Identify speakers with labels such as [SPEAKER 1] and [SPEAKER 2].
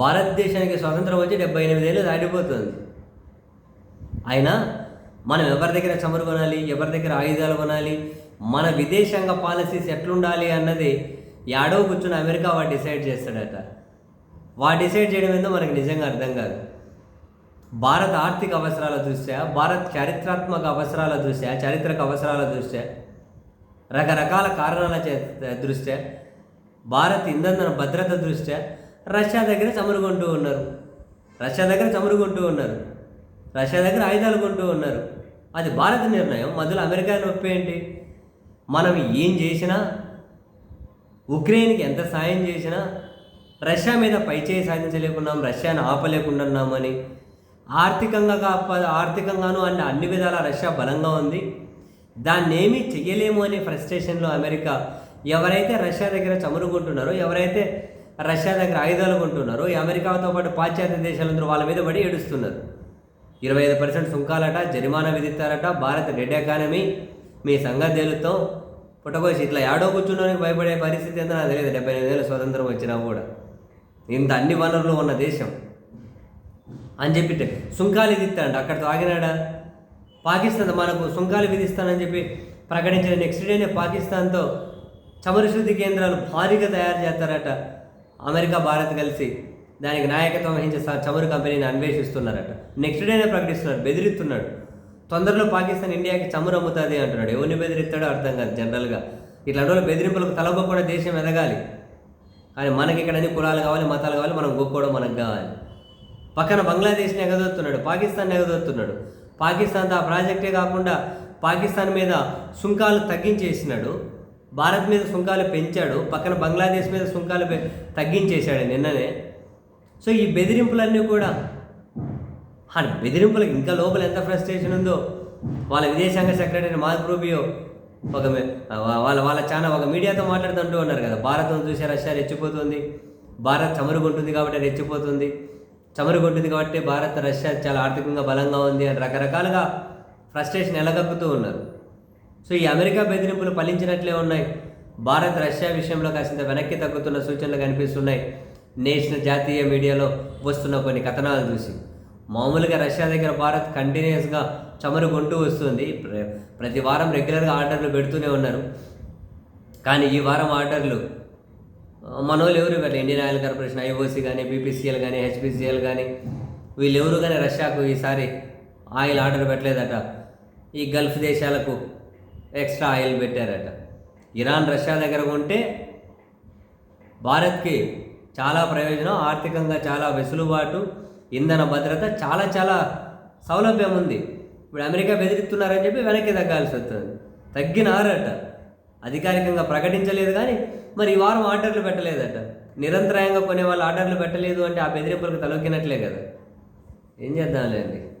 [SPEAKER 1] భారతదేశానికి స్వాతంత్రం వచ్చి డెబ్బై ఎనిమిదేళ్ళు దాటిపోతుంది. అయినా మనం ఎవరి దగ్గర చమురు కొనాలి ఎవరి దగ్గర ఆయుధాలు కొనాలి మన విదేశాంగ పాలసీస్ ఎట్లుండాలి అన్నది యాడో కూర్చుని అమెరికా వాడు డిసైడ్ చేస్తాడట. వాడు డిసైడ్ చేయడం ఏందో మనకు నిజంగా అర్థం కాదు. భారత ఆర్థిక అవసరాల దృష్ట్యా భారత్ చారిత్రాత్మక అవసరాల దృష్ట్యా చారిత్రక అవసరాల దృష్ట్యా రకరకాల కారణాల చే దృష్ట్యా భారత్ ఇంధన భద్రత దృష్ట్యా రష్యా దగ్గర చమురు కొంటూ ఉన్నారు. రష్యా దగ్గర చమురు కొంటూ ఉన్నారు. రష్యా దగ్గర ఆయుధాలు కొంటూ ఉన్నారు. అది భారత నిర్ణయం. మధ్యలో అమెరికా నొప్పి ఏంటి? మనం ఏం చేసినా ఉక్రెయిన్కి ఎంత సాయం చేసినా రష్యా మీద పైచేయి సాధించలేకున్నాం రష్యాను ఆపలేకుండాన్నామని. ఆర్థికంగా కాప- ఆర్థికంగాను అన్ని అన్ని విధాల రష్యా బలంగా ఉంది. దాన్ని ఏమీ చెయ్యలేము అనే ఫ్రస్ట్రేషన్లో అమెరికా. ఎవరైతే రష్యా దగ్గర చమురుకుంటున్నారో ఎవరైతే రష్యా దగ్గర ఆయుధాలు కొంటున్నారు. ఈ అమెరికాతో పాటు పాశ్చాత్య దేశాలందరూ వాళ్ళ మీద పడి ఏడుస్తున్నారు. ఇరవై ఐదు పర్సెంట్ సుంకాలట జరిమానా విధిస్తారట. భారత్ డెడ్ ఎకానమీ మీ సంఘ తేలుతాం పుట్టకోసి ఇట్లా ఏడో కూర్చున్నానికి భయపడే పరిస్థితి ఎంత నాకు తెలియదు. డెబ్బై ఎనిమిది వేలు స్వతంత్రం వచ్చినా కూడా. ఇంత అన్ని వనరులు ఉన్న దేశం. అని చెప్పి సుంకాలు విధిస్తాడు అక్కడ తాగినాడా పాకిస్తాన్ మనకు సుంకాలు విధిస్తానని చెప్పి ప్రకటించిన నెక్స్ట్ డేనే పాకిస్తాన్తో చమరశుద్ధి కేంద్రాలు భారీగా తయారు చేస్తారట. అమెరికా భారత్ కలిసి దానికి నాయకత్వం వహించే చమురు కంపెనీని అన్వేషిస్తున్నారట. నెక్స్ట్ డేనే ప్రకటిస్తున్నాడు బెదిరిస్తున్నాడు. తొందరలో పాకిస్తాన్ ఇండియాకి చమురు అమ్ముతుంది అంటున్నాడు. ఎవరిని బెదిరిస్తాడో అర్థం కాదు జనరల్గా. ఇట్లాంటి వాళ్ళు బెదిరింపులకు కూడా దేశం ఎదగాలి. కానీ మనకి ఇక్కడ అన్ని కులాలు కావాలి మతాలు కావాలి మనం గొప్పడం మనకు కావాలి. పక్కన బంగ్లాదేశ్ని ఎగదొస్తున్నాడు పాకిస్తాన్ ఎగదొస్తున్నాడు పాకిస్తాన్తో ఆ ప్రాజెక్టే కాకుండా పాకిస్తాన్ మీద సుంకాలు తగ్గించేసినాడు. భారత్ మీద సుంకాలు పెంచాడు పక్కన బంగ్లాదేశ్ మీద సుంకాలు పె- తగ్గించేశాడు నిన్ననే. సో ఈ బెదిరింపులన్నీ కూడా బెదిరింపులకు ఇంకా లోపల ఎంత ఫ్రస్ట్రేషన్ ఉందో వాళ్ళ విదేశాంగ సెక్రటరీ మార్క్ రూబియో ఒక మే- వాళ్ళ వాళ్ళ చాలా ఒక మీడియాతో మాట్లాడుతుంటూ ఉన్నారు కదా భారతం చూసి రష్యా రెచ్చిపోతుంది భారత్ చమురుకుంటుంది కాబట్టి రెచ్చిపోతుంది చమురుకుంటుంది కాబట్టి భారత్ రష్యా చాలా ఆర్థికంగా బలంగా ఉంది అని రకరకాలుగా ఫ్రస్ట్రేషన్ ఎలగక్కుతూ ఉన్నారు. సో ఈ అమెరికా బెదిరింపులు ఫలించినట్లే ఉన్నాయి. భారత్ రష్యా విషయంలో కాసింత వెనక్కి తగ్గుతున్న సూచనలు కనిపిస్తున్నాయి. నేషనల్ జాతీయ మీడియాలో వస్తున్న కొన్ని కథనాలు చూసి. మామూలుగా రష్యా దగ్గర భారత్ కంటిన్యూస్గా చమురు కొంటూ వస్తుంది ప్రతి వారం రెగ్యులర్గా ఆర్డర్లు పెడుతూనే ఉన్నారు. కానీ ఈ వారం ఆర్డర్లు మనోళ్ళు ఎవరు ఇవ్వాలి ఇండియన్ ఆయిల్ కార్పొరేషన్ ఐఓసి కానీ బీపీసీఎల్ కానీ హెచ్పిసిఎల్ కానీ వీళ్ళు ఎవరు కానీ రష్యాకు ఈసారి ఆయిల్ ఆర్డర్ పెట్టలేదట. ఈ గల్ఫ్ దేశాలకు ఎక్స్ట్రా ఆయిల్ పెట్టారట. ఇరాన్ రష్యా దగ్గర ఉంటే భారత్కి చాలా ప్రయోజనం ఆర్థికంగా చాలా వెసులుబాటు ఇంధన భద్రత చాలా చాలా సౌలభ్యం ఉంది. ఇప్పుడు అమెరికా బెదిరిస్తున్నారని చెప్పి వెనక్కి తగ్గాల్సి వస్తుంది. తగ్గినారట. అధికారికంగా ప్రకటించలేదు కానీ మరి ఈ వారం ఆర్డర్లు పెట్టలేదట. నిరంతరాయంగా కొనే వాళ్ళు ఆర్డర్లు పెట్టలేదు అంటే ఆ బెదిరింపులకు తలొక్కినట్లే కదా. ఏం చేద్దాంలేండి?